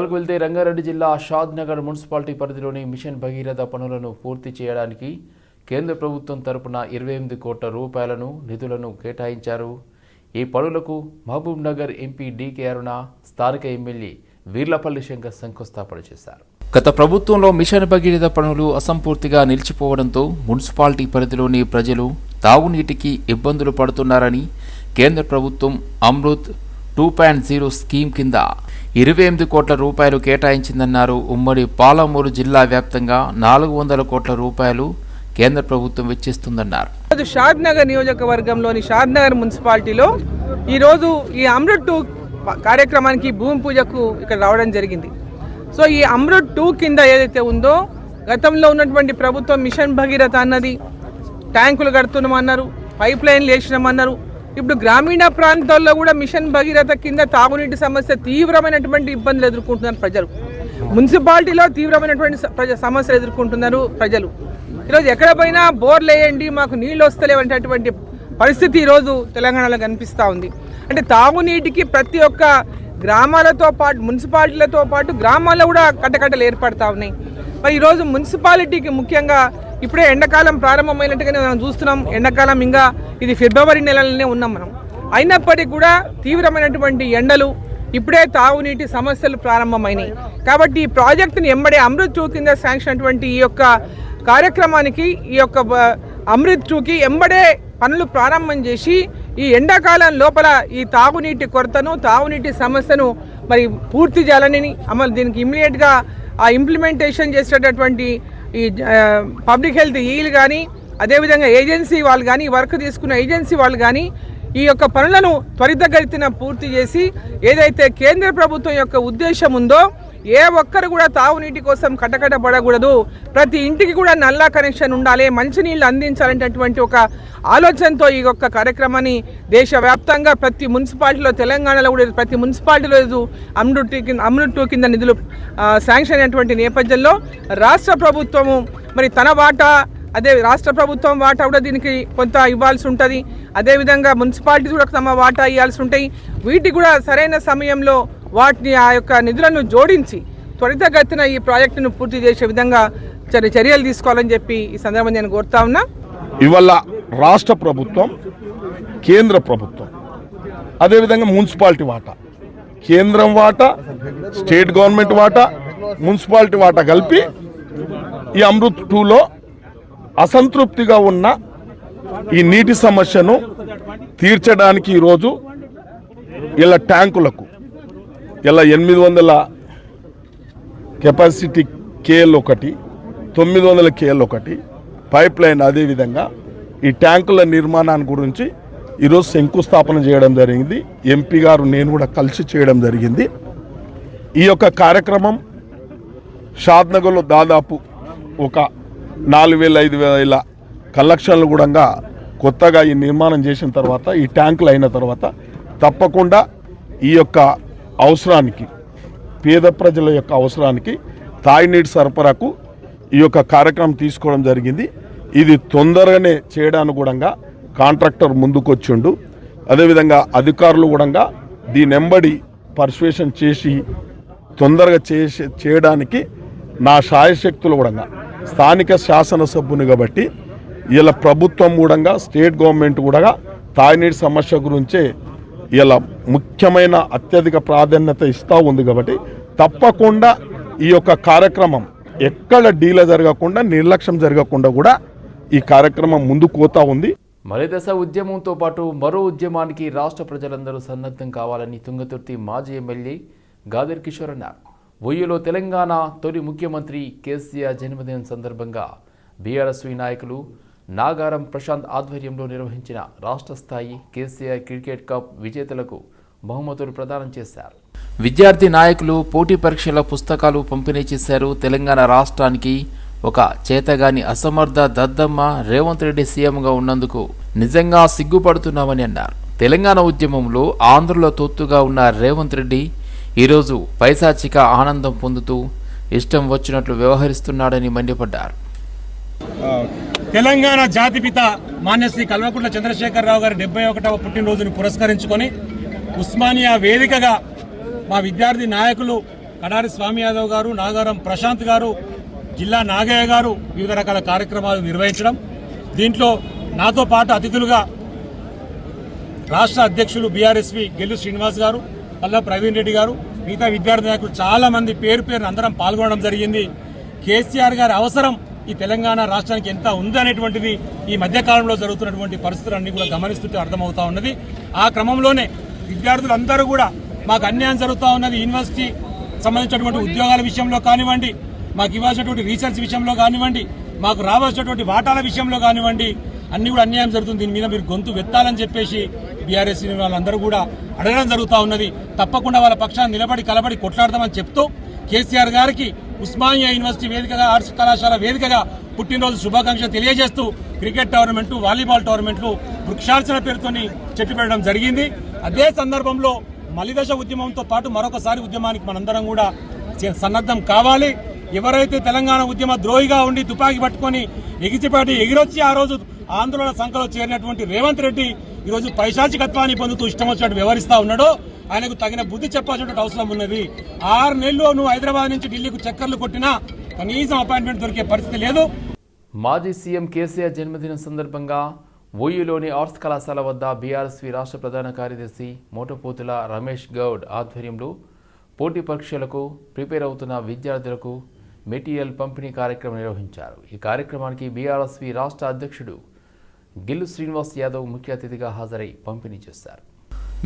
వివరాలకు వెళ్తే రంగారెడ్డి జిల్లా షాద్ నగర్ మున్సిపాలిటీ పరిధిలోని మిషన్ భగీరథ పనులను పూర్తి చేయడానికి కేంద్ర ప్రభుత్వం తరపున ఇరవై ఎనిమిది కోట్ల రూపాయలను నిధులను కేటాయించారు. ఈ పనులకు మహబూబ్ నగర్ ఎంపీ డీకే అరుణ స్థానిక ఎమ్మెల్యే వీర్లపల్లి శంకర్ శంకుస్థాపన చేశారు. గత ప్రభుత్వంలో మిషన్ భగీరథ పనులు అసంపూర్తిగా నిలిచిపోవడంతో మున్సిపాలిటీ పరిధిలోని ప్రజలు తాగునీటికి ఇబ్బందులు పడుతున్నారని కేంద్ర ప్రభుత్వం Amrut two point zero scheme కింద ఇరవై ఎనిమిది కోట్ల రూపాయలు కేటాయించిందన్నారు. ఉమ్మడి పాలమూరు జిల్లా వ్యాప్తంగా నాలుగు వందల కోట్ల రూపాయలు కేంద్ర ప్రభుత్వం వెచ్చిస్తుందన్నారు. ఈరోజు షాద్ నగర్ నియోజకవర్గంలోని షాద్ నగర్ మున్సిపాలిటీలో ఈరోజు ఈ అమృత్ టూ కార్యక్రమానికి భూమి పూజకు ఇక్కడ రావడం జరిగింది. సో ఈ అమృత్ టూ కింద ఏదైతే ఉందో గతంలో ఉన్నటువంటి ప్రభుత్వం మిషన్ భగీరథ అన్నది ట్యాంకులు కడుతున్నామన్నారు పైప్ లైన్లు వేసినామన్నారు ఇప్పుడు గ్రామీణ ప్రాంతాల్లో కూడా మిషన్ భగీరథ కింద తాగునీటి సమస్య తీవ్రమైనటువంటి ఇబ్బందులు ఎదుర్కొంటున్నారు ప్రజలు. మున్సిపాలిటీలో తీవ్రమైనటువంటి ప్రజ సమస్యలు ఎదుర్కొంటున్నారు ప్రజలు. ఈరోజు ఎక్కడ పోయినా బోర్లు వేయండి మాకు నీళ్ళు వస్తలేవంటటువంటి పరిస్థితి ఈరోజు తెలంగాణలో కనిపిస్తూ ఉంది. అంటే తాగునీటికి ప్రతి ఒక్క గ్రామాలతో పాటు మున్సిపాలిటీలతో పాటు గ్రామాల్లో కూడా కట్టకట్టలు ఏర్పడతా ఉన్నాయి. మరి ఈరోజు మున్సిపాలిటీకి ముఖ్యంగా ఇప్పుడే ఎండాకాలం ప్రారంభమైనట్టుగానే మనం చూస్తున్నాం. ఎండాకాలం ఇంకా ఇది ఫిబ్రవరి నెలలోనే ఉన్నాం మనం. అయినప్పటికీ కూడా తీవ్రమైనటువంటి ఎండలు ఇప్పుడే తాగునీటి సమస్యలు ప్రారంభమైనాయి. కాబట్టి ఈ ప్రాజెక్టుని ఎంబడే అమృత్ చూ కింద శాంక్షన్ అటువంటి ఈ యొక్క కార్యక్రమానికి ఈ యొక్క అమృత్ చూకి ఎంబడే పనులు ప్రారంభం చేసి ఈ ఎండాకాలం లోపల ఈ తాగునీటి కొరతను తాగునీటి సమస్యను మరి పూర్తి చేయాలని అమలు దీనికి ఇమ్మీడియట్గా ఆ ఇంప్లిమెంటేషన్ చేసేటటువంటి ఈ పబ్లిక్ హెల్త్ ఈలు కానీ అదేవిధంగా ఏజెన్సీ వాళ్ళు కానీ వర్క్ తీసుకున్న ఏజెన్సీ వాళ్ళు కానీ ఈ యొక్క పనులను త్వరితగతిన పూర్తి చేసి ఏదైతే కేంద్ర ప్రభుత్వం యొక్క ఉద్దేశం ఉందో ఏ ఒక్కరు కూడా తాగునీటి కోసం కటకట పడకూడదు. ప్రతి ఇంటికి కూడా నల్లా కనెక్షన్ ఉండాలి మంచినీళ్ళు అందించాలనేటటువంటి ఒక ఆలోచనతో ఈ యొక్క కార్యక్రమాన్ని దేశవ్యాప్తంగా ప్రతి మున్సిపాలిటీలో తెలంగాణలో కూడా ప్రతి మున్సిపాలిటీలో ఈరోజు అమృత్ టూ కింద అమృత్ టూ కింద నిధులు శాంక్షన్ అయినటువంటి నేపథ్యంలో రాష్ట్ర ప్రభుత్వము మరి తన వాటా అదే రాష్ట్ర ప్రభుత్వం వాటా కూడా దీనికి కొంత ఇవ్వాల్సి ఉంటుంది. అదేవిధంగా మున్సిపాలిటీ కూడా తమ వాటా ఇవ్వాల్సి ఉంటాయి. వీటికి కూడా సరైన సమయంలో వాటిని ఆ యొక్క నిధులను జోడించి త్వరితగతిన ఈ ప్రాజెక్టును పూర్తి చేసే విధంగా చర్యలు తీసుకోవాలని చెప్పి ఈ సందర్భంగా నేను కోరుతా ఉన్నా. ఇవాళ రాష్ట్ర ప్రభుత్వం కేంద్ర ప్రభుత్వం అదేవిధంగా మున్సిపాలిటీ వాటా కేంద్రం వాటా స్టేట్ గవర్నమెంట్ వాటా మున్సిపాలిటీ వాటా కలిపి ఈ అమృత్ టూలో అసంతృప్తిగా ఉన్న ఈ నీటి సమస్యను తీర్చడానికి ఈరోజు ఇలా ట్యాంకులకు ఇలా ఎనిమిది వందల కెపాసిటీ కేఎల్ ఒకటి తొమ్మిది వందల కేఎల్ ఒకటి పైప్ లైన్ అదేవిధంగా ఈ ట్యాంకుల నిర్మాణాన్ని గురించి ఈరోజు శంకుస్థాపన చేయడం జరిగింది. ఎంపీ గారు నేను కూడా కలిసి చేయడం జరిగింది. ఈ యొక్క కార్యక్రమం షాద్నగర్లో దాదాపు ఒక నాలుగు వేల ఐదు వేల కలెక్షన్లు కూడా కొత్తగా ఈ నిర్మాణం చేసిన తర్వాత ఈ ట్యాంకులు అయిన తర్వాత తప్పకుండా ఈ యొక్క అవసరానికి పేద ప్రజల యొక్క అవసరానికి తాగునీటి సరఫరాకు ఈ యొక్క కార్యక్రమం తీసుకోవడం జరిగింది. ఇది తొందరగానే చేయడానికి కూడా కాంట్రాక్టర్ ముందుకొచ్చిండు. అదేవిధంగా అధికారులు కూడా దీని ఎంబడి పర్సువేషన్ చేసి తొందరగా చేసి చేయడానికి నా శాయశక్తులు కూడా స్థానిక శాసనసభ్యుని కాబట్టి ఇలా ప్రభుత్వం కూడా స్టేట్ గవర్నమెంట్ కూడా తాగునీటి సమస్య గురించే ఇలా ముఖ్యమైన అత్యధిక ప్రాధాన్యత ఇస్తూ ఉంది కాబట్టి తప్పకుండా ఈ యొక్క కార్యక్రమం ఎక్కడ డీల జరగకుండా నిర్లక్ష్యం జరగకుండా కూడా ఈ కార్యక్రమం ముందుకు పోతా ఉంది. మలిదశ ఉద్యమంతో పాటు మరో ఉద్యమానికి రాష్ట్ర ప్రజలందరూ సన్నద్ధం కావాలని తుంగతుర్తి మాజీ ఎమ్మెల్యే గాదర్ కిషోర్ అన్నారు. ఒయ్యలో తెలంగాణ తొలి ముఖ్యమంత్రి కేసీఆర్ జన్మదినం సందర్భంగా బీఆర్ఎస్వి నాయకులు నాగారం ప్రశాంత్ ఆధ్వర్యంలో నిర్వహించిన రాష్ట్ర స్థాయి కేసీఆర్ క్రికెట్ కప్ విజేతలకు బహుమతులు ప్రదానం చేశారు. విద్యార్థి నాయకులు పోటీ పరీక్షల పుస్తకాలు పంపిణీ చేశారు. తెలంగాణ రాష్ట్రానికి ఒక చేతగాని అసమర్థ దద్దమ్మ రేవంత్ రెడ్డి సీఎంగా ఉన్నందుకు నిజంగా సిగ్గుపడుతున్నామని అన్నారు. తెలంగాణ ఉద్యమంలో ఆంధ్రలో తొత్తుగా ఉన్న రేవంత్ రెడ్డి ఈరోజు పైశాచిక ఆనందం పొందుతూ ఇష్టం వచ్చినట్లు వ్యవహరిస్తున్నాడని మండిపడ్డారు. తెలంగాణ జాతిపిత మాన్యశ్రీ కల్వకుంట్ల చంద్రశేఖరరావు గారి డెబ్బై ఒకటవ పుట్టినరోజును పురస్కరించుకొని ఉస్మానియా వేదికగా మా విద్యార్థి నాయకులు కడారి స్వామి యాదవ్ గారు నాగారం ప్రశాంత్ గారు జిల్లా నాగయ్య గారు వివిధ రకాల కార్యక్రమాలు నిర్వహించడం. దీంట్లో నాతో పాటు అతిథులుగా రాష్ట్ర అధ్యక్షులు బీఆర్ఎస్వి గెల్లు శ్రీనివాస్ గారు పల్లా ప్రవీణ్ రెడ్డి గారు మిగతా విద్యార్థి నాయకులు చాలామంది పేరు పేరున అందరం పాల్గొనడం జరిగింది. కేసీఆర్ గారి అవసరం ఈ తెలంగాణ రాష్ట్రానికి ఎంత ఉంది అనేటువంటిది ఈ మధ్యకాలంలో జరుగుతున్నటువంటి పరిస్థితులన్నీ కూడా గమనిస్తుంటే అర్థమవుతా ఉన్నది. ఆ క్రమంలోనే విద్యార్థులందరూ కూడా మాకు అన్యాయం జరుగుతూ ఉన్నది. యూనివర్సిటీ సంబంధించినటువంటి ఉద్యోగాల విషయంలో కానివ్వండి మాకు ఇవ్వాల్సినటువంటి రీసెర్చ్ విషయంలో కానివ్వండి మాకు రావాల్సినటువంటి వాటాల విషయంలో కానివ్వండి అన్ని కూడా అన్యాయం జరుగుతుంది. దీని మీద మీరు గొంతు వెత్తాలని చెప్పేసి బీఆర్ఎస్ వాళ్ళందరూ కూడా అడగడం జరుగుతూ ఉన్నది. తప్పకుండా వాళ్ళ పక్షాన్ని నిలబడి కలబడి కొట్లాడదామని చెప్తూ కేసీఆర్ గారికి ఉస్మానియా యూనివర్సిటీ వేదికగా ఆర్ట్స్ కళాశాల వేదికగా పుట్టినరోజు శుభాకాంక్షలు తెలియజేస్తూ క్రికెట్ టోర్నమెంట్లు వాలీబాల్ టోర్నమెంట్లు వృక్షార్చన పేరుతోని చెట్టు పెట్టడం జరిగింది. అదే సందర్భంలో మలిదశ ఉద్యమంతో పాటు మరొకసారి ఉద్యమానికి మనందరం కూడా చే- సన్నద్ధం కావాలి. ఎవరైతే తెలంగాణ ఉద్యమ ద్రోహిగా ఉండి తుపాకీ పట్టుకొని ఎగిచిపాటి ఎగిరొచ్చి ఆ రోజు ఆందోళన సంఖలో చేరినటువంటి రేవంత్ రెడ్డి ఈరోజు పైశాచికత్వాన్ని పొందుతూ ఇష్టం వచ్చినట్టు వ్యవహరిస్తా ఉన్నాడో ఆయనకు తగిన బుద్ధి చెప్పాల్సిన అవసరం ఉన్నది. ఆరు నెలలు నువ్వు హైదరాబాద్ నుంచి ఢిల్లీకి చక్కర్లు కొట్టినా కనీసం అపాయింట్మెంట్ దొరికే పరిస్థితి లేదు. మాజీ సీఎం కేసీఆర్ జన్మదినం సందర్భంగా ఓయూలోని ఆర్ట్స్ కళాశాల వద్ద బీఆర్ఎస్వి రాష్ట్ర ప్రధాన కార్యదర్శి మోటపోతుల రమేష్ గౌడ్ ఆధ్వర్యంలో పోటీ పరీక్షలకు ప్రిపేర్ అవుతున్న విద్యార్థులకు మెటీరియల్ పంపిణీ కార్యక్రమం నిర్వహించారు. ఈ కార్యక్రమానికి బీఆర్ఎస్వి రాష్ట్ర అధ్యక్షుడు గిల్లు శ్రీనివాస్ యాదవ్ ముఖ్య అతిథిగా హాజరై పంపిణీ చేశారు.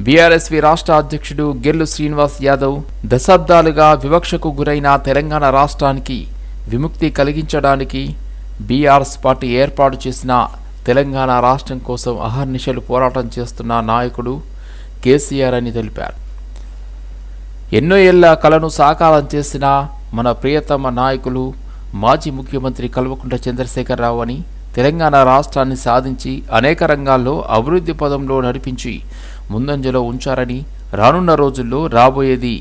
బీఆర్ఎస్వి రాష్ట్ర అధ్యక్షుడు గెల్లు శ్రీనివాస్ యాదవ్ దశాబ్దాలుగా వివక్షకు గురైన తెలంగాణ రాష్ట్రానికి విముక్తి కలిగించడానికి బీఆర్ఎస్ పార్టీ ఏర్పాటు చేసిన తెలంగాణ రాష్ట్రం కోసం అహర్నిశలు పోరాటం చేస్తున్న నాయకుడు కేసీఆర్ అని తెలిపారు. ఎన్నో ఏళ్ళ కలను సాకారం చేసిన మన ప్రియతమ నాయకులు మాజీ ముఖ్యమంత్రి కల్వకుంట్ల చంద్రశేఖరరావు అని తెలంగాణ రాష్ట్రాన్ని సాధించి అనేక రంగాల్లో అభివృద్ధి పదంలో నడిపించి ముందంజలో ఉంచారని రానున్న రోజుల్లో రాబోయేది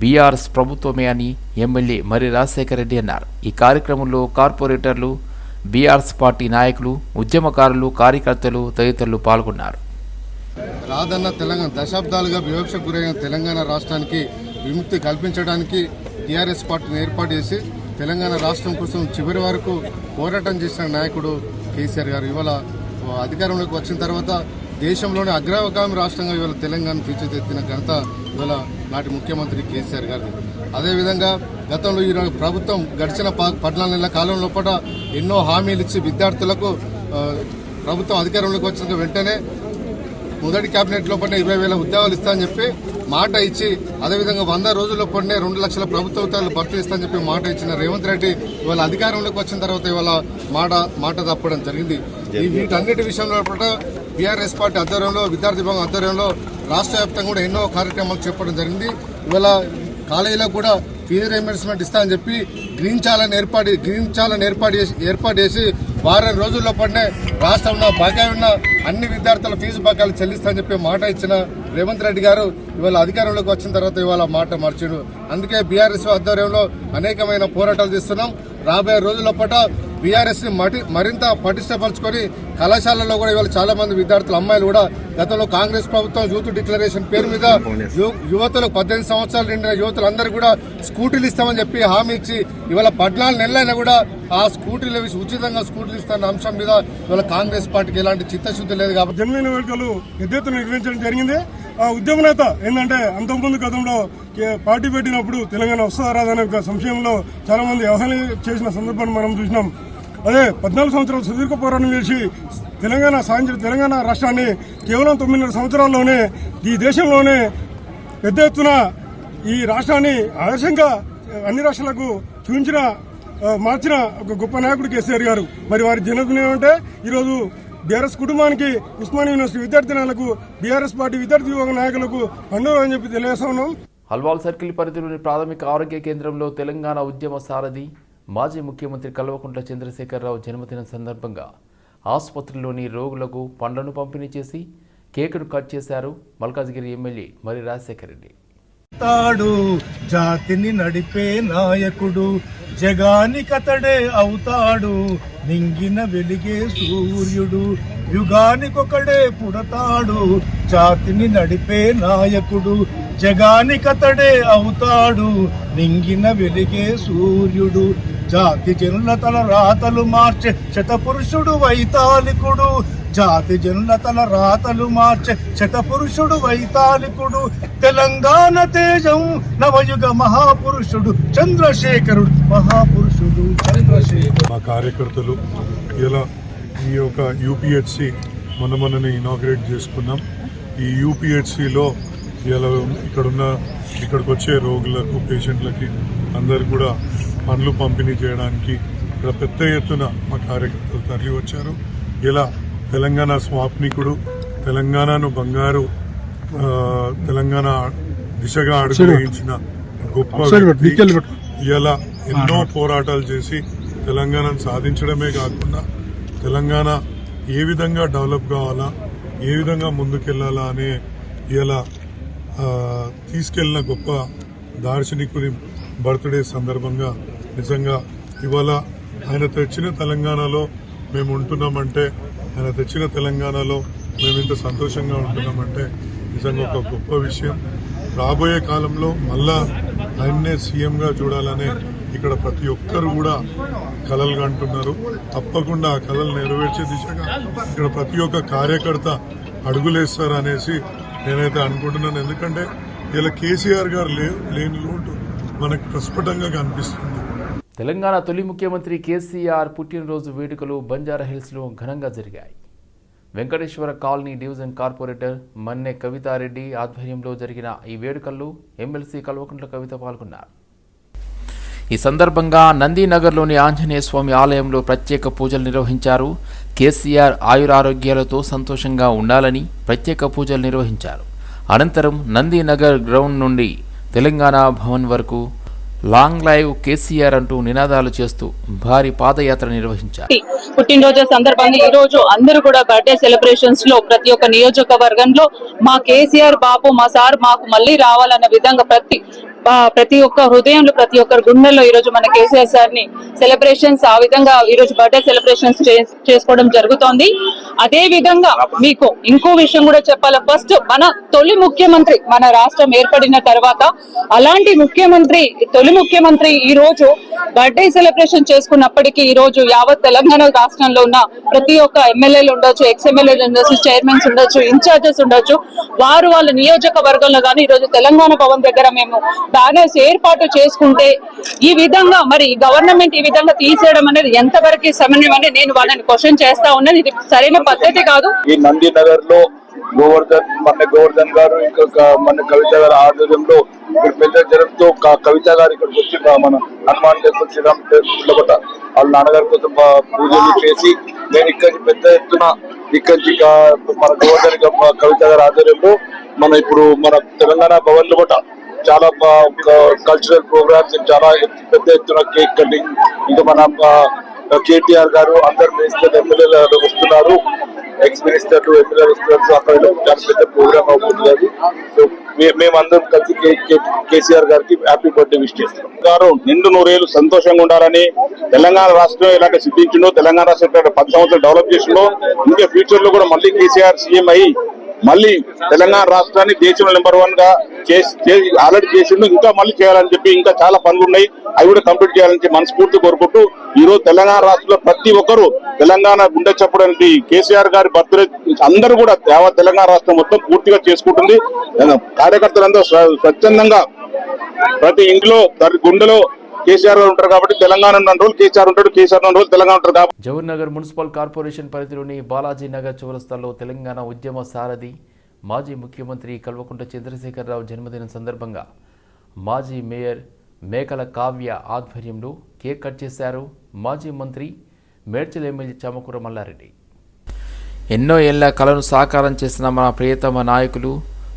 బీఆర్ఎస్ ప్రభుత్వమే అని ఎమ్మెల్యే మరి రాజశేఖర రెడ్డి అన్నారు. ఈ కార్యక్రమంలో కార్పొరేటర్లు బీఆర్ఎస్ పార్టీ నాయకులు ఉద్యమకారులు కార్యకర్తలు తదితరులు పాల్గొన్నారు. రాదన్న తెలంగాణ దశాబ్దాలుగా వివక్షకు గురైన తెలంగాణ రాష్ట్రానికి విముక్తి కల్పించడానికి టీఆర్ఎస్ పార్టీని ఏర్పాటు చేసి తెలంగాణ రాష్ట్రం కోసం చివరి వరకు పోరాటం చేసిన నాయకుడు కేసీఆర్ గారు ఇవాళ అధికారంలోకి వచ్చిన తర్వాత దేశంలోనే అగ్రగామి రాష్ట్రంగా ఇవాళ తెలంగాణ తీర్చిదిద్దిన ఘనత ఇవాళ నాటి ముఖ్యమంత్రి కేసీఆర్ గారిది. అదేవిధంగా గతంలో ఈ ప్రభుత్వం గడిచిన ప- పద్నాలుగు నెలల కాలం లోపల ఎన్నో హామీలు ఇచ్చి విద్యార్థులకు ప్రభుత్వం అధికారంలోకి వచ్చిన వెంటనే మొదటి కేబినెట్ లోపలనే ఇరవై వేల ఉద్యోగాలు ఇస్తానని చెప్పి మాట ఇచ్చి అదేవిధంగా వంద రోజుల లోపలనే రెండు లక్షల ప్రభుత్వ ఉద్యోగాలు భర్తీ ఇస్తానని చెప్పి మాట ఇచ్చిన రేవంత్ రెడ్డి ఇవాళ అధికారంలోకి వచ్చిన తర్వాత ఇవాళ మాట మాట తప్పడం జరిగింది. వీటన్నిటి విషయంలో కూడా బీఆర్ఎస్ పార్టీ ఆధ్వర్యంలో విద్యార్థి విభాగం ఆధ్వర్యంలో రాష్ట్ర వ్యాప్తంగా కూడా ఎన్నో కార్యక్రమాలు చేపట్టడం జరిగింది. ఇవాళ కాలేజీలో కూడా ఫీజు రీఎంబర్స్మెంట్ ఇస్తామని చెప్పి గ్రీన్ చాలని ఏర్పాటు గ్రీన్ చాలని ఏర్పాటు చేసి ఏర్పాటు చేసి వారం రోజుల్లో పడినే రాష్ట్రంలో బకాయి ఉన్న అన్ని విద్యార్థుల ఫీజు బకాయిలు చెల్లిస్తామని చెప్పి మాట ఇచ్చిన రేవంత్ రెడ్డి గారు ఇవాళ అధికారంలోకి వచ్చిన తర్వాత ఇవాళ మాట మార్చాడు. అందుకే బీఆర్ఎస్ ఆధ్వర్యంలో అనేకమైన పోరాటాలు చేస్తున్నాం. రాబోయే రోజుల పట బీఆర్ఎస్ని మరింత పటిష్టపరచుకొని కళాశాలలో కూడా ఇవాళ చాలా మంది విద్యార్థులు అమ్మాయిలు కూడా గతంలో కాంగ్రెస్ ప్రభుత్వం యూత్ డిక్లరేషన్ పేరు మీద యు- పద్దెనిమిది సంవత్సరాలు నిండిన యువతులందరూ కూడా స్కూటీలు ఇస్తామని చెప్పి హామీ ఇచ్చి ఇవాళ పద్నాలుగు నెలలైనా కూడా ఆ స్కూటీలు ఉచితంగా స్కూటీలు ఇస్తున్న అంశం మీద ఇవాళ కాంగ్రెస్ పార్టీకి ఎలాంటి చిత్తశుద్ధి లేదు కాబట్టి జన్మదిన వేడుకలు పెద్ద ఎత్తున నిర్వహించడం జరిగింది. ఆ ఉద్యమ నేత ఏంటంటే అంతకుముందు గతంలో పార్టీ పెట్టినప్పుడు తెలంగాణ వస్తారాదనే అనే సంశయంలో చాలా మంది వ్యవహారం చేసిన సందర్భాన్ని మనం చూసినాం. అదే పద్నాలుగు సంవత్సరాలు సుదీర్ఘ పోరాటం చేసి తెలంగాణ సాధించిన తెలంగాణ రాష్ట్రాన్ని కేవలం తొమ్మిదిన్నర సంవత్సరాల్లోనే ఈ దేశంలోనే పెద్ద ఎత్తున ఈ రాష్ట్రాన్ని ఆదర్శంగా అన్ని రాష్ట్రాలకు చూపించిన మార్చిన ఒక గొప్ప నాయకుడు కేసీఆర్ గారు. మరి వారి జన్మదినం అంటే ఈరోజు బీఆర్ఎస్ కుటుంబానికి ఉస్మాన్ యూనివర్సిటీ విద్యార్థినాలకు బీఆర్ఎస్ పార్టీ విద్యార్థి విభాగ నాయకులకు పండుగ అని చెప్పి తెలియజేస్తా ఉన్నాం. హల్వాల్ సర్కిల్ పరిధిలోని ప్రాథమిక ఆరోగ్య కేంద్రంలో తెలంగాణ ఉద్యమ సారథి మాజీ ముఖ్యమంత్రి కల్వకుంట్ల చంద్రశేఖరరావు జన్మదినం సందర్భంగా ఆసుపత్రిలోని రోగులకు పండ్లను పంపిణీ చేసి కేకును కట్ చేశారు మల్కాజ్గిరి ఎమ్మెల్యే మరి రాజశేఖర రెడ్డి. తాడు జాతిని నడిపే నాయకుడు జగానికతడే అవుతాడు నింగిన వెలిగే సూర్యుడు యుగానికొకడే పుడతాడు జాతిని నడిపే నాయకుడు జగానికతడే అవుతాడు నింగిన వెలిగే సూర్యుడు జాతి జనుల తల రాతలు మార్చే శతపురుషుడు వైతాలికుడు జాతి జనుల తల రాతలు మార్చే శతపురుషుడు వైతాలికుడు తెలంగాణ తేజం నవయుగ మహాపురుషుడు చంద్రశేఖరుడు. మహాపురుషుడు చంద్రశేఖరుడు. మా కార్యకర్తలు ఇలా ఈ యొక్క యూపీహెచ్సి మొన్న మొన్ననే ఇనాగ్రేట్ చేసుకున్నాం. ఈ యూపీహెచ్సిలో ఇలా ఇక్కడున్న ఇక్కడికి వచ్చే రోగులకు పేషెంట్లకి అందరు కూడా పండ్లు పంపిణీ చేయడానికి ఇక్కడ పెద్ద ఎత్తున మా కార్యకర్తలు తరలి వచ్చారు. ఇలా తెలంగాణ స్వాప్నికుడు తెలంగాణను బంగారు తెలంగాణ దిశగా అడుగు వేయించిన గొప్ప ఇలా ఎన్నో పోరాటాలు చేసి తెలంగాణను సాధించడమే కాకుండా తెలంగాణ ఏ విధంగా డెవలప్ కావాలా ఏ విధంగా ముందుకెళ్ళాలా అనే ఇలా తీసుకెళ్ళిన గొప్ప దార్శనికుని బర్త్డే సందర్భంగా నిజంగా ఇవాళ ఆయన తెచ్చిన తెలంగాణలో మేము ఉంటున్నామంటే ఆయన తెచ్చిన తెలంగాణలో మేము ఇంత సంతోషంగా ఉంటున్నామంటే నిజంగా ఒక గొప్ప విషయం. రాబోయే కాలంలో మళ్ళా ఆయన్నే సీఎంగా చూడాలనే ఇక్కడ ప్రతి ఒక్కరు కూడా కలలు అంటున్నారు. తప్పకుండా ఆ కళలు నెరవేర్చే దిశగా ఇక్కడ ప్రతి ఒక్క కార్యకర్త అడుగులేస్తారు అనేసి నేనైతే అనుకుంటున్నాను. ఎందుకంటే ఇలా కేసీఆర్ గారు లేని లోటు మనకు ప్రస్ఫుటంగా కనిపిస్తుంది. తెలంగాణ తొలి ముఖ్యమంత్రి కేసీఆర్ పుట్టినరోజు వేడుకలు బంజారా హిల్స్లో ఘనంగా జరిగాయి. Venkateswara colony division corporator Manne Kavithareddy ఆధ్వర్యంలో జరిగిన ఈ వేడుకల్లో ఎమ్మెల్సీ కల్వకుంట్ల కవిత పాల్గొన్నారు. ఈ సందర్భంగా నందీనగర్లోని ఆంజనేయ స్వామి ఆలయంలో ప్రత్యేక పూజలు నిర్వహించారు. కేసీఆర్ ఆయురారోగ్యాలతో సంతోషంగా ఉండాలని ప్రత్యేక పూజలు నిర్వహించారు. అనంతరం నందీనగర్ గ్రౌండ్ నుండి తెలంగాణ భవన్ వరకు లాంగ్ లైవ్ కేసీఆర్ అంటూ నినాదాలు చేస్తూ భారీ పాదయాత్ర నిర్వహించారు. పుట్టినరోజు సందర్భంగా ఈ రోజు అందరూ కూడా బర్త్డే సెలబ్రేషన్స్లో ప్రతి ఒక్క నియోజకవర్గంలో మా కేసీఆర్ బాబు మా సార్ మాకు మళ్ళీ రావాలన్న విధంగా ప్రతి ప్రతి ఒక్క హృదయంలో ప్రతి ఒక్కరి గుండెల్లో ఈ రోజు మన కేసీఆర్ సార్ని సెలబ్రేషన్స్ ఆ విధంగా ఈ రోజు బర్త్డే సెలబ్రేషన్స్ చేసుకోవడం జరుగుతోంది. అదే విధంగా మీకు ఇంకో విషయం కూడా చెప్పాలి? ఫస్ట్ మన తొలి ముఖ్యమంత్రి మన రాష్ట్రం ఏర్పడిన తర్వాత అలాంటి ముఖ్యమంత్రి తొలి ముఖ్యమంత్రి ఈ రోజు బర్త్డే సెలబ్రేషన్ చేసుకున్నప్పటికీ ఈ రోజు యావత్ తెలంగాణ రాష్ట్రంలో ఉన్న ప్రతి ఒక్క ఎమ్మెల్యేలు ఉండొచ్చు ఎక్స్ ఎమ్మెల్యేలు ఉండొచ్చు చైర్మన్స్ ఉండొచ్చు ఇన్ఛార్జెస్ ఉండొచ్చు. వారు వాళ్ళ నియోజకవర్గంలో కానీ ఈ రోజు తెలంగాణ భవన్ దగ్గర మేము బ్యానర్స్ ఏర్పాటు చేసుకుంటే ఈ విధంగా మరి గవర్నమెంట్ ఈ విధంగా తీసేయడం అనేది ఎంతవరకు సమన్వయం అని నేను వాళ్ళని క్వశ్చన్ చేస్తా ఉన్నాను. ఇది సరైన పద్ధతి కాదు. ఈ నంది నగర్లో గోవర్ధన్ మన గోవర్ధన్ గారు ఇంకొక మన కవిత గారి ఆధ్వర్యంలో ఇక్కడ పెద్ద జనంతో కవిత గారు ఇక్కడికి వచ్చిన మన హనుమాన్ టెంపుల్ శ్రీరామ్ టెంపుల్ వాళ్ళ నాన్నగారి కోసం పూజలు చేసి నేను ఇక్కడి పెద్ద ఎత్తున ఇక్కడి మన గోవర్ధన్ కవిత గారి ఆధ్వర్యంలో మన ఇప్పుడు మన తెలంగాణ భవన్లో కూడా చాలా కల్చరల్ ప్రోగ్రామ్స్ చాలా పెద్ద ఎత్తున కేక్ కటింగ్ ఇంకా మన కేటీఆర్ గారు అందరు మినిస్టర్ ఎమ్మెల్యేలు వస్తున్నారు. ఎక్స్ మినిస్టర్లు ఎమ్మెల్యేలు వస్తున్నారు. అక్కడ చాలా పెద్ద ప్రోగ్రామ్ అవుతుంది సో మేమందరం కలిసి కేసీఆర్ గారికి హ్యాపీ బర్త్డే విష్ చేస్తాం గారు నిండు నూరేళ్ళు సంతోషంగా ఉండాలని తెలంగాణ రాష్ట్రం ఇలాంటి సిద్ధించిండో తెలంగాణ రాష్ట్రం ఇట్లాంటి పది సంవత్సరాలు డెవలప్ చేసిండో ఇంకా ఫ్యూచర్లో కూడా మళ్ళీ కేసీఆర్ సీఎం అయ్యి మళ్ళీ తెలంగాణ రాష్ట్రాన్ని దేశంలో నెంబర్ వన్గా చేసి ఆల్రెడీ చేసిండు. ఇంకా మళ్ళీ చేయాలని చెప్పి ఇంకా చాలా పనులు ఉన్నాయి అవి కూడా కంప్లీట్ చేయాలని చెప్పి మనస్ఫూర్తి కోరుకుంటూ ఈ రోజు తెలంగాణ రాష్ట్రంలో ప్రతి ఒక్కరు తెలంగాణ గుండె చెప్పడానికి కేసీఆర్ గారి బర్త్డే అందరూ కూడా తెలంగాణ రాష్ట్రం మొత్తం పూర్తిగా చేసుకుంటుంది. కార్యకర్తలందరూ స్వ- స్వచ్ఛందంగా ప్రతి ఇంట్లో ప్రతి గుండెలో కేసీఆర్ గారు ఉంటారు కాబట్టి తెలంగాణ రోజులు కేసీఆర్ ఉంటాడు కేసీఆర్ రోజులు తెలంగాణ ఉంటారు కాబట్టి జవహర్ నగర్ మున్సిపల్ కార్పొరేషన్ పరిధిలోని బాలాజీ నగర్ చౌరస్తాలో తెలంగాణ ఉద్యమ సారథి మాజీ ముఖ్యమంత్రి కల్వకుంట్ల చంద్రశేఖరరావు జన్మదినం సందర్భంగా మాజీ మేయర్ మేకల కావ్య ఆధ్వర్యంలో కేక్ కట్ చేశారు మాజీ మంత్రి మేడ్చల్ ఎమ్మెల్యే చామకూర మల్లారెడ్డి. ఎన్నో ఏళ్ళ కలను సాకారం చేసిన మన ప్రియతమ నాయకులు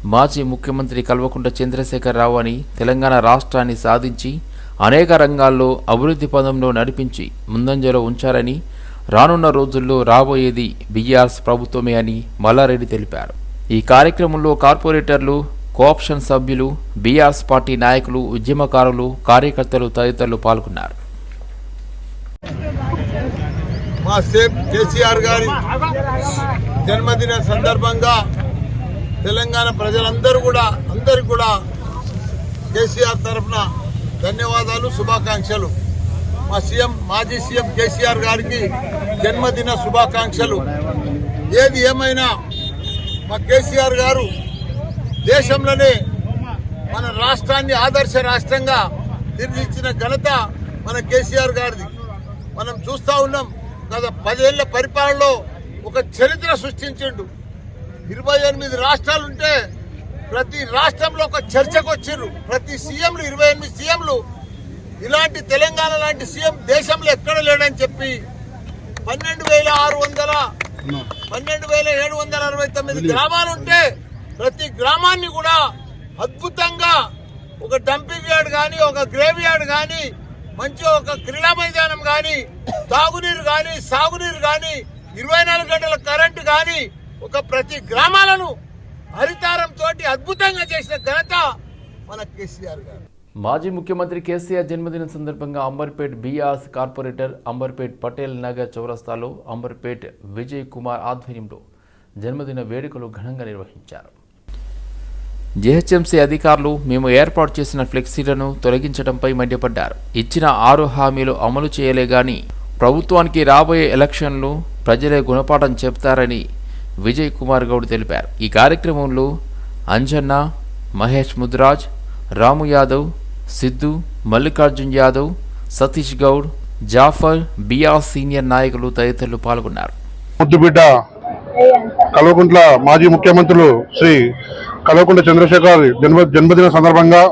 మాజీ ముఖ్యమంత్రి కల్వకుంట్ల చంద్రశేఖరరావు అని తెలంగాణ రాష్ట్రాన్ని సాధించి అనేక రంగాల్లో అభివృద్ధి పదంలో నడిపించి ముందంజలో ఉంచారని రానున్న రోజుల్లో రాబోయేది బిఆర్స్ ప్రభుత్వమే అని మల్లారెడ్డి తెలిపారు. ఈ కార్యక్రమంలో కార్పొరేటర్లు కోఆప్షన్ సభ్యులు బీఆర్స్ పార్టీ నాయకులు ఉద్యమకారులు కార్యకర్తలు తదితరులు పాల్గొన్నారు. మా సేఫ్ కేసీఆర్ గారి జన్మదిన సందర్భంగా తెలంగాణ ప్రజలందరూ కూడా అందరికి కూడా కేసీఆర్ తరఫున ధన్యవాదాలు శుభాకాంక్షలు. మా సీఎం మాజీ సీఎం కేసీఆర్ గారికి జన్మదిన శుభాకాంక్షలు. ఏది ఏమైనా మా కేసీఆర్ గారు దేశంలోనే మన రాష్ట్రాన్ని ఆదర్శ రాష్ట్రంగా తీర్చిచ్చిన ఘనత మన కేసీఆర్ గారిది. మనం చూస్తూ ఉన్నాం గత పదేళ్ళ పరిపాలనలో ఒక చరిత్ర సృష్టించిండు. ఇరవై ఎనిమిది రాష్ట్రాలుంటే ప్రతి రాష్ట్రంలో ఒక చర్చకు వచ్చిర్రు. ప్రతి సీఎంలు ఇరవై ఎనిమిది సీఎంలు ఇలాంటి తెలంగాణ లాంటి సీఎం దేశంలో ఎక్కడ లేడని చెప్పి పన్నెండు వేల ఆరు వందల పన్నెండు వేల ఏడు వందల అరవై తొమ్మిది గ్రామాలు ఉంటే ప్రతి గ్రామాన్ని కూడా అద్భుతంగా ఒక డంపింగ్ యార్డ్ కానీ ఒక గ్రేవ్ యార్డ్ కానీ మంచి ఒక క్రీడా మైదానం కానీ తాగునీరు కానీ సాగునీరు కానీ ఇరవై నాలుగు గంటల కరెంటు కానీ ఒక ప్రతి గ్రామాలను హరితారం తోటి అద్భుతంగా చేసిన ఘనత మన కేసీఆర్ గారు. మాజీ ముఖ్యమంత్రి కేసీఆర్ జన్మదిన సందర్భంగా అంబర్పేట్ బీఆర్స్ కార్పొరేటర్ అంబర్పేట్ పటేల్ నగర్ చౌరస్తాలో అంబర్పేట్ విజయ్ కుమార్ ఆధ్వర్యంలో జన్మదిన వేడుకలు ఘనంగా నిర్వహించారు. జీహెచ్ఎంసీ అధికారులు మేము ఏర్పాటు చేసిన ఫ్లెక్సీలను తొలగించడంపై మండిపడ్డారు. ఇచ్చిన ఆరు హామీలు అమలు చేయలేగాని ప్రభుత్వానికి రాబోయే ఎలక్షన్లు ప్రజలే గుణపాఠం చెప్తారని విజయ్ కుమార్ గౌడ్ తెలిపారు. ఈ కార్యక్రమంలో అంజన్న మహేష్ ముద్రాజ్ రాము యాదవ్ సిద్ధు మల్లికార్జున్ యాదవ్ సతీష్ గౌడ్ జాఫర్ బిఆర్ సీనియర్ నాయకులు తదితరులు పాల్గొన్నారు. ముద్దుబిడ్డ కల్వకుంట్ల మాజీ ముఖ్యమంత్రులు శ్రీ కల్వకుంట్ల చంద్రశేఖర్ జన్మ జన్మదిన సందర్భంగా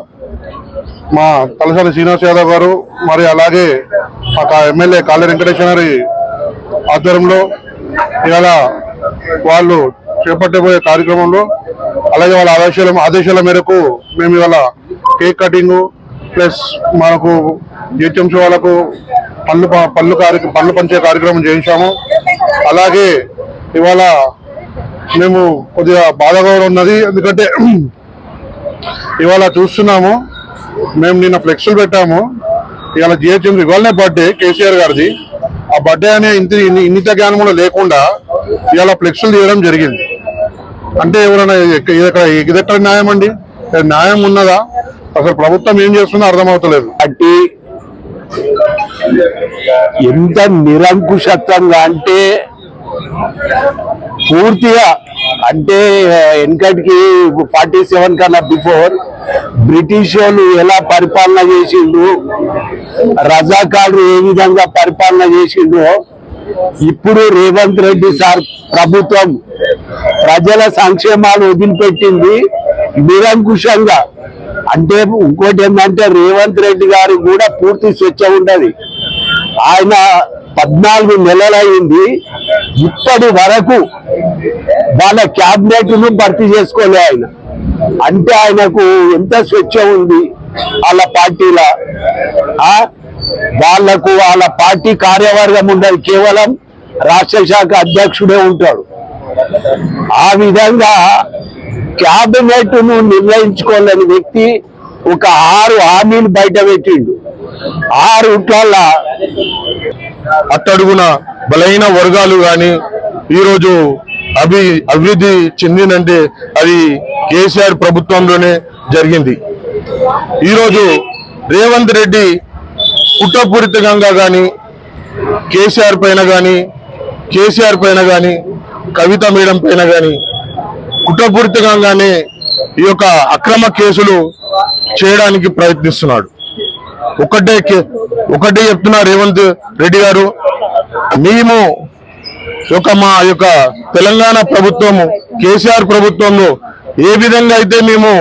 మా తలసాని శ్రీనివాస్ యాదవ్ గారు మరి అలాగే మా ఎమ్మెల్యే కాళ్ళ వెంకటేశ్వర ఆధ్వర్యంలో ఇవాళ వాళ్ళు చేపట్టబోయే కార్యక్రమంలో అలాగే వాళ్ళ ఆదేశాల ఆదేశాల మేరకు మేము ఇవాళ కేక్ కటింగ్ ప్లస్ మనకు జిహెచ్ఎంసీ వాళ్ళకు పళ్ళు ప- పళ్ళు కార్య పళ్ళు పంచే కార్యక్రమం చేయించాము. అలాగే ఇవాళ మేము కొద్దిగా బాధగా కూడా ఉన్నది. ఎందుకంటే ఇవాళ చూస్తున్నాము. మేము నిన్న ఫ్లెక్స్లు పెట్టాము. ఇవాళ జిహెచ్ఎంసీ ఇవాళనే బర్త్డే కేసీఆర్ గారిది. ఆ బర్త్డే అనే ఇంత ఇన్ని- ఇన్నిత జ్ఞానం కూడా లేకుండా ఇవాళ ఫ్లెక్స్లు తీయడం జరిగింది. అంటే ఎవరైనా ఇది ఎక్కడ న్యాయం అండి? న్యాయం ఉన్నదా? అసలు ప్రభుత్వం ఏం చేస్తుందో అర్థమవుతలేదు. అంటే ఎంత నిరంకుశత్వంగా అంటే పూర్తిగా అంటే వెనకటికి ఫార్టీ సెవెన్ కన్నా బిఫోర్ బ్రిటిష్ వాళ్ళు ఎలా పరిపాలన చేసిండు రజాకారు ఏ విధంగా పరిపాలన చేసిండో ఇప్పుడు రేవంత్ రెడ్డి సార్ ప్రభుత్వం ప్రజల సంక్షేమాలు వదిలిపెట్టింది నిరంకుశంగా. అంటే ఇంకోటి ఏంటంటే రేవంత్ రెడ్డి గారు కూడా పూర్తి స్వేచ్ఛ ఉండదు. ఆయన పద్నాలుగు నెలలైంది. ఇప్పటి వరకు వాళ్ళ క్యాబినెట్ను భర్తీ చేసుకోలే ఆయన. అంటే ఆయనకు ఎంత స్వచ్ఛ ఉంది వాళ్ళ పార్టీల? వాళ్ళకు వాళ్ళ పార్టీ కార్యవర్గం ఉండదు కేవలం రాష్ట్ర శాఖ అధ్యక్షుడే ఉంటాడు. ఆ విధంగా క్యాబినెట్ను నిర్ణయించుకోలేని వ్యక్తి ఒక ఆరు హామీలు బయట పెట్టిండు. ఆరు అట్టడుగున బలహీన వర్గాలు గాని ఈరోజు అభి అభివృద్ధి చెందిందంటే అది కేసీఆర్ ప్రభుత్వంలోనే జరిగింది. ఈరోజు రేవంత్ రెడ్డి కుట్రపూరితంగా కానీ కేసీఆర్ పైన కానీ కేసీఆర్ పైన కానీ కవిత మేడం పైన కానీ కుట్రపూరితంగానే ఈ యొక్క అక్రమ కేసులు చేయడానికి ప్రయత్నిస్తున్నాడు. ఒకటే కే- ఒకటే చెప్తున్నా రేవంత్ రెడ్డి గారు మేము యొక్క మా యొక్క తెలంగాణ ప్రభుత్వము కేసీఆర్ ప్రభుత్వంలో ఏ విధంగా అయితే మేము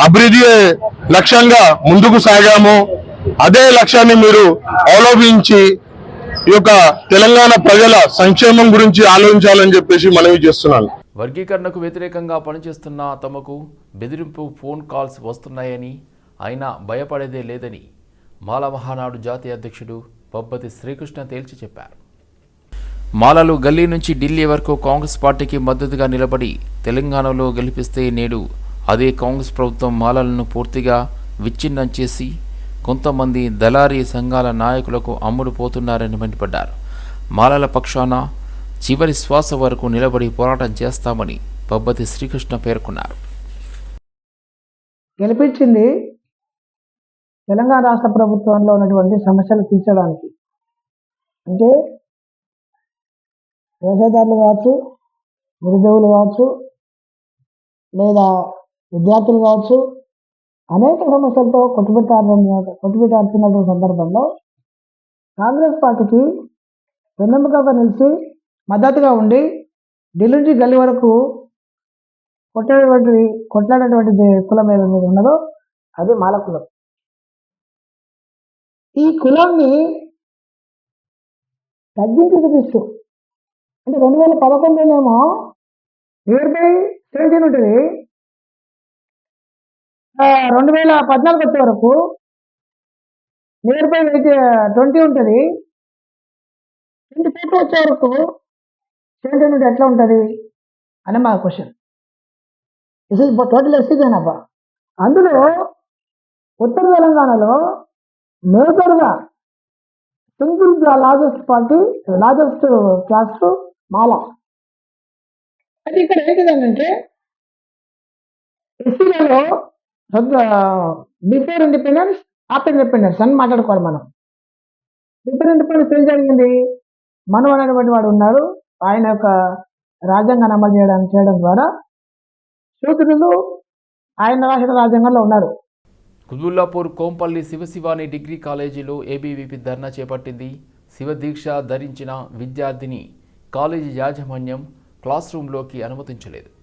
అభివృద్ధి లక్ష్యంగా ముందుకు సాగామో అదే లక్ష్యాన్ని మీరు అవలంబించి ఈ యొక్క తెలంగాణ ప్రజల సంక్షేమం గురించి ఆలోచించాలని చెప్పేసి మనవి చేస్తున్నాను. వర్గీకరణకు వ్యతిరేకంగా పనిచేస్తున్న తమకు బెదిరింపు ఫోన్ కాల్స్ వస్తున్నాయని అయినా భయపడేదే లేదని మాల మహానాడు జాతీయ అధ్యక్షుడు బొబ్బతి శ్రీకృష్ణ తేల్చి చెప్పారు. మాలలు గల్లీ నుంచి ఢిల్లీ వరకు కాంగ్రెస్ పార్టీకి మద్దతుగా నిలబడి తెలంగాణలో గెలిపిస్తే నేడు అదే కాంగ్రెస్ ప్రభుత్వం మాలలను పూర్తిగా విచ్ఛిన్నం చేసి కొంతమంది దళారీ సంఘాల నాయకులకు అమ్ముడు పోతున్నారని మండిపడ్డారు. మాలల పక్షాన చివరి శ్వాస వరకు నిలబడి పోరాటం చేస్తామని పబ్బతి శ్రీకృష్ణ పేర్కొన్నారు. గెలిపించింది తెలంగాణ రాష్ట్ర ప్రభుత్వంలో ఉన్నటువంటి సమస్యలు తీర్చడానికి. అంటే వ్యవసాయదారులు కావచ్చు నిరుద్యోగులు కావచ్చు లేదా విద్యార్థులు కావచ్చు అనేక సమస్యలతో కొట్టుబెట్టారు కొట్టుబెట్టాడుతున్నటువంటి సందర్భంలో కాంగ్రెస్ పార్టీకి వెన్నెముకగా నిలిచి మద్దతుగా ఉండి ఢిల్లీ నుంచి గల్లీ వరకు కొట్టేటువంటి కొట్లాడేటువంటి కులం ఏదైతే ఉన్నదో అది మాల కులం. ఈ కులాన్ని తగ్గించి చూపిస్తూ అంటే రెండు వేల పదకొండులోనేమో నియర్ బై సెవెంటీన్ ఉంటుంది రెండు వేల పద్నాలుగు వచ్చే వరకు నియర్ బై ట్వంటీ ఉంటుంది. ట్వంటీ ఫోర్ వచ్చే వరకు సెవెంటీన్ ఉంటే ఎట్లా ఉంటుంది? అని మా క్వశ్చన్. దిస్ ఇస్ టోటల్ ఎస్సీజన్ అబ్బా. అందులో ఉత్తర తెలంగాణలో మేజర్గా single largest party largest class మాలా. అది ఇక్కడ ఏంటిదంటే ఎస్సీలలో బిఫోర్ ఇండిపెండెన్స్ ఆఫ్టర్ ఇండిపెండెన్స్ అని మాట్లాడుకోవాలి మనం. బిఫోర్ ఇండిపెండెన్స్ ఏం జరిగింది? మనం అనేటువంటి వాడు ఉన్నారు. ఆయన యొక్క రాజ్యాంగాన్ని అమలు చేయడానికి చేయడం ద్వారా శూద్రులు ఆయన రాసిన రాజ్యాంగంలో ఉన్నారు. కుదుల్లాపూర్ కోంపల్లి శివశివాని డిగ్రీ కాలేజీలో ఏబీవీపీ ధర్నా చేపట్టింది. శివదీక్ష ధరించిన విద్యార్థిని కాలేజీ యాజమాన్యం క్లాస్ రూమ్లోకి అనుమతించలేదు.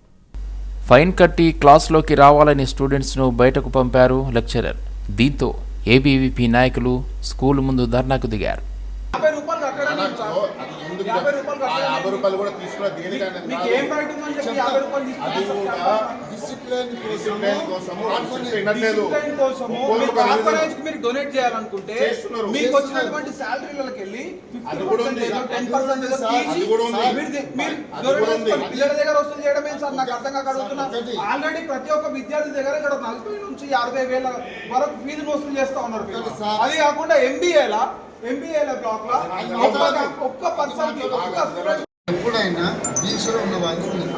ఫైన్ కట్టి క్లాస్లోకి రావాలని స్టూడెంట్స్ను బయటకు పంపారు లెక్చరర్. దీంతో ఏబీవీపీ నాయకులు స్కూల్ ముందు ధర్నాకు దిగారు. యాభై రూపాయలు కూడా తీసుకురా దేనికైనా అది కూడా డిసిప్లిన్ డిసిప్లిన్ కోసము వినట్లేదు మీరు డొనేట్ చేయాలనుకుంటే. మీకు వచ్చినటువంటి శాలరీలకు వెళ్ళి అది కూడా ఉంది. టెన్ పర్సెంట్ అది కూడా ఉంది. పిల్లల దగ్గర వసూలు చేయడం సార్? నాకు అర్థం కాక అడుగుతున్నా. ఆల్రెడీ ప్రతి ఒక్క విద్యార్థి దగ్గర ఇక్కడ నలభై నుంచి యాభై వేల వరకు ఫీజులు వసూలు చేస్తా ఉన్నారు. అది కాకుండా ఎంబీఏలా ఎంబీఏల బ్లాక్లో ఒక్క పర్సన్ ఎప్పుడైనా దీక్షలో ఉన్న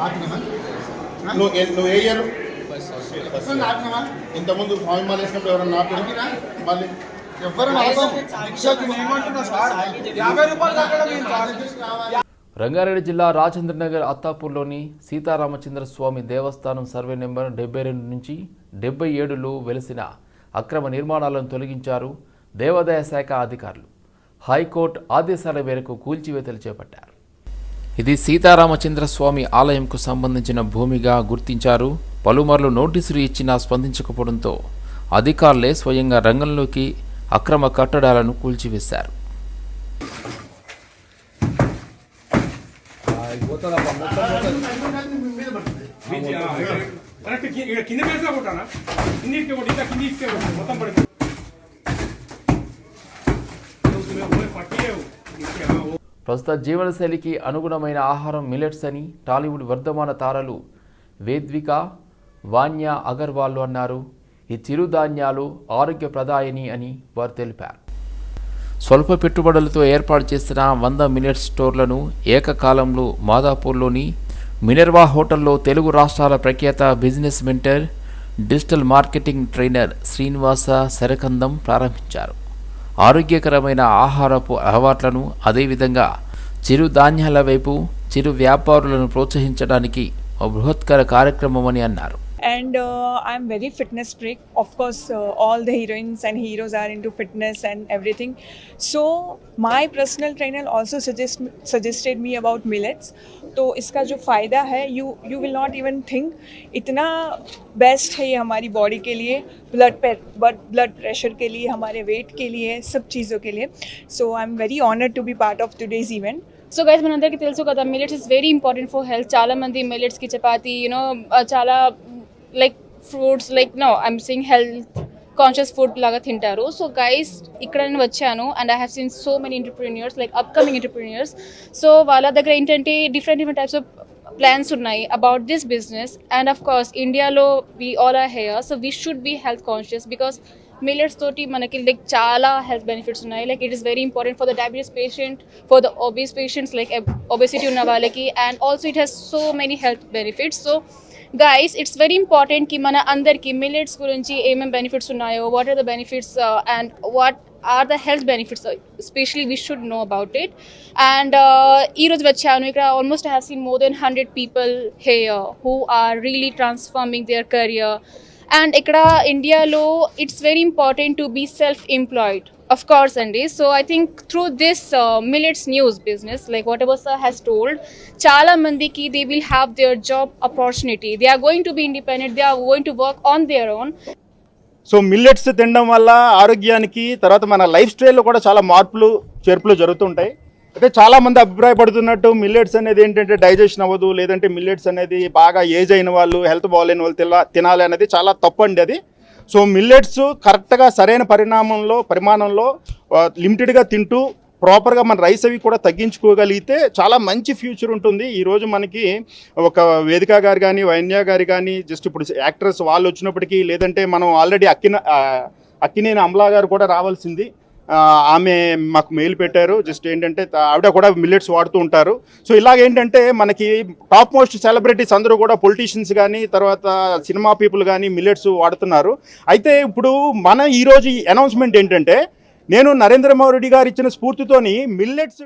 ఆపినమా నువ్వు ఏ- ఇయర్? ఇంతకుముందు ఎవరన్నా ఆపినా? మళ్ళీ రంగారెడ్డి జిల్లా రాజేంద్రనగర్ అత్తాపూర్లోని సీతారామచంద్ర స్వామి దేవస్థానం సర్వే నెంబర్ డెబ్బై రెండు నుంచి డెబ్బై ఏడులో వెలిసిన అక్రమ నిర్మాణాలను తొలగించారు దేవాదాయ శాఖ అధికారులు. హైకోర్టు ఆదేశాల మేరకు కూల్చివేతలు చేపట్టారు. ఇది సీతారామచంద్ర స్వామి ఆలయంకు సంబంధించిన భూమిగా గుర్తించారు. పలుమార్లు నోటీసులు ఇచ్చినా స్పందించకపోవడంతో అధికారులే స్వయంగా రంగంలోకి అక్రమ కట్టడాలను కూల్చివేశారు. కింద మొత్తం ప్రస్తుత జీవనశైలికి అనుగుణమైన ఆహారం మిలెట్స్ అని టాలీవుడ్ వర్ధమాన తారలు వేద్విక వాన్య అగర్వాల్ అన్నారు. ఈ చిరుధాన్యాలు ఆరోగ్యప్రదాయని అని వారు తెలిపారు. స్వల్ప పెట్టుబడులతో ఏర్పాటు చేసిన వంద మిలెట్ స్టోర్లను ఏకకాలంలో మాదాపూర్లోని మినర్వా హోటల్లో తెలుగు రాష్ట్రాల ప్రఖ్యాత business mentor digital marketing trainer Srinivasa Sharakandam ప్రారంభించారు. ఆరోగ్యకరమైన ఆహారపు అలవాట్లను అదేవిధంగా చిరుధాన్యాల వైపు చిరు వ్యాపారులను ప్రోత్సహించడానికి ఒక బృహత్కర కార్యక్రమమని అన్నారు. And I'm very fitness freak of course all the heroines and heroes are into fitness and everything so my personal trainer also suggest suggested me about millets तो इसका जो फ़ायदा है you you will not even think इतना best है ये हमारी body के लिए ब्लड ब्लड प्रेशर के लिए हमारे वेट के लिए सब चीज़ों के लिए so I am very honoured to be part of today's event so guys మనందరికీ తెలుసు కదా millets is very important for health చాలా మంది మిలెట్స్కి చపాతి యూనో చాలా like fruits like no I'm sing health conscious food లాగా తింటారు. సో గైస్ ఇక్కడ నేను వచ్చాను and I have seen so many entrepreneurs like upcoming entrepreneurs so వాళ్ళ దగ్గర ఏంటంటే different different types of plans ఉన్నాయి about this business and of course ఇండియాలో we all are here so we should be health conscious because millets తోటి మనకి like చాలా health benefits ఉన్నాయి. Like it is very important for the diabetes patient for the obese patients like obesity ఉన్న వాళ్ళకి. And also it has so many health benefits so guys it's very ఇంపార్టెంట్కి మన అందరికి millets గురించి ఏమేమి benefits ఉన్నాయో what are the benefits and what are the health benefits especially we should know about it and ఈ రోజు వచ్చాను ఇక్కడ almost have seen more than hundred people here who are really transforming their career and ఇక్కడ ఇండియాలో it's very important to be self employed of course అండి so I think through this millets news business like whatever sir has told చాలా మందికి they will have their job opportunity they are going to be independent they are going to work on their own so millets తినడం వల్ల ఆరోగ్యానికి తర్వాత మన life స్టైల్లో కూడా చాలా మార్పులు చేర్పులు జరుగుతుంటాయి. అయితే చాలా మంది అభిప్రాయపడుతున్నట్టు మిల్లెట్స్ అనేది ఏంటంటే డైజెషన్ అవ్వదు లేదంటే మిల్లెట్స్ అనేది బాగా ఏజ్ అయిన వాళ్ళు హెల్త్ బాగాలేని వాళ్ళు తినాలి అనేది చాలా తప్పు అండి అది. సో మిల్లెట్స్ కరెక్ట్గా సరైన పరిణామంలో పరిమాణంలో లిమిటెడ్గా తింటూ ప్రాపర్గా మన రైస్ అవి కూడా తగ్గించుకోగలిగితే చాలా మంచి ఫ్యూచర్ ఉంటుంది. ఈరోజు మనకి ఒక వేదిక గారు కానీ వైన్య గారు కానీ జస్ట్ ఇప్పుడు యాక్టర్స్ వాళ్ళు వచ్చినప్పటికీ లేదంటే మనం ఆల్రెడీ అక్కిన అక్కినేని అమలా గారు కూడా రావాల్సింది. ఆమె మాకు మెయిల్ పెట్టారు. జస్ట్ ఏంటంటే ఆవిడ కూడా మిల్లెట్స్ వాడుతూ ఉంటారు. సో ఇలాగేంటంటే మనకి టాప్ మోస్ట్ సెలబ్రిటీస్ అందరూ కూడా పొలిటీషియన్స్ కానీ తర్వాత సినిమా పీపుల్ కానీ మిల్లెట్స్ వాడుతున్నారు. అయితే ఇప్పుడు మన ఈరోజు అనౌన్స్మెంట్ ఏంటంటే నేను నరేంద్ర మోడీ గారు ఇచ్చిన స్ఫూర్తితోని మిల్లెట్స్